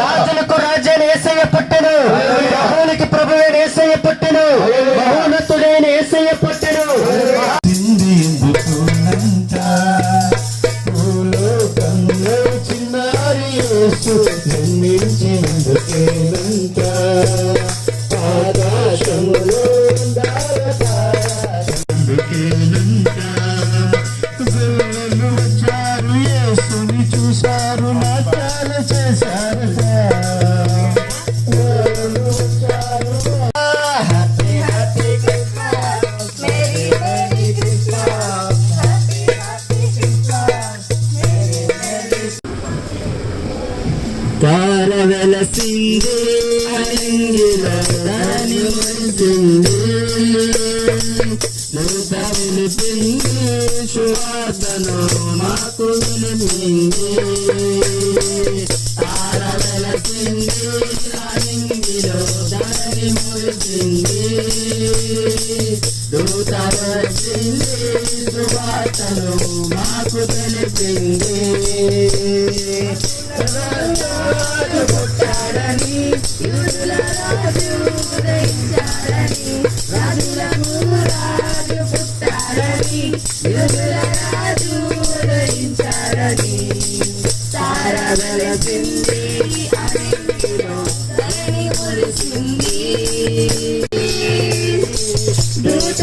రాజులకు రాజ్యాన్ని ఏసయ్య పుట్టెను. ప్రభువులకి ప్రభువైన ఏసయ్య పుట్టెను. మహోన్నతుడైన ఏసయ్య పుట్టెను. జన్మించేందుకేనంత ఆకాశంలో వెలసింది అలింగిలాని వచ్చింది నూత వినిపింది శువార్తను మాకు వినిపింది ఆర వెలసింది అలింగిలో దాని మురిచింది దూత మాకు తెలిపింది పుట్టాడని యూదుల రాజు ఉదయించాడని రాజులకు రాజు పుట్టాడని యూదుల రాజు ఉదయించాడని తార వెలసింది అడవిలో మురిసింది దూత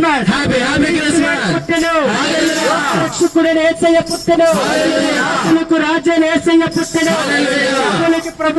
క్రిస్మస్ హ్యాపీ హ్యాపీ క్రిస్మస్ పుట్టెను. రక్షకుడైన ఏసయ్య పుట్టెను. రాజులకు రాజ్యాన్ని ఏసయ్య పుట్టెను. ప్రభువులకి ప్రభు